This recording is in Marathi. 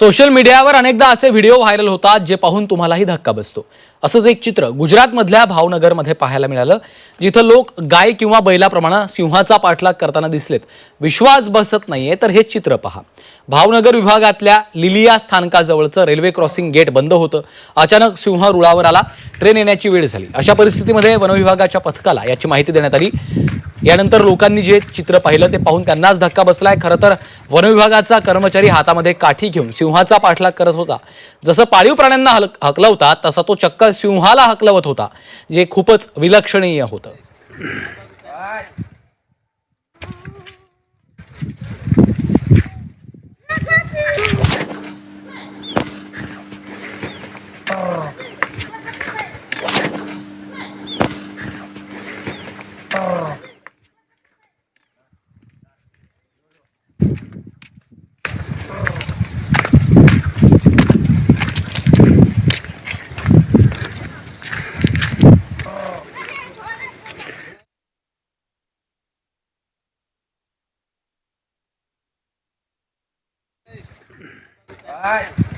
सोशल मीडियावर अनेकदा असे व्हिडिओ व्हायरल होतात जे पाहून तुम्हालाही धक्का बसतो. असंच एक चित्र गुजरातमधल्या भावनगरमध्ये पाहायला मिळालं जिथं लोक गाय किंवा बैलाप्रमाणे सिंहाचा पाठलाग करताना दिसलेत. विश्वास बसत नाहीये तर हे चित्र पहा. भावनगर विभागातल्या लिलिया स्थानकाजवळचं रेल्वे क्रॉसिंग गेट बंद होतं. अचानक सिंह रुळावर आला ट्रेन येण्याची वेळ झाली. अशा परिस्थितीमध्ये वनविभागाच्या पथकाला याची माहिती देण्यात आली. यानंतर लोकांनी जे चित्र पाहिलं ते पाहून त्यांनाच धक्का बसलाय. खरं तर वनविभागाचा कर्मचारी हातामध्ये काठी घेऊन सिंहाचा पाठलाग करत होता. जसं पाळीव प्राण्यांना हल हकलवतात तसा तो चक्क सिंहाला हकलवत होता जे खूपच विलक्षणीय होतं. Vai.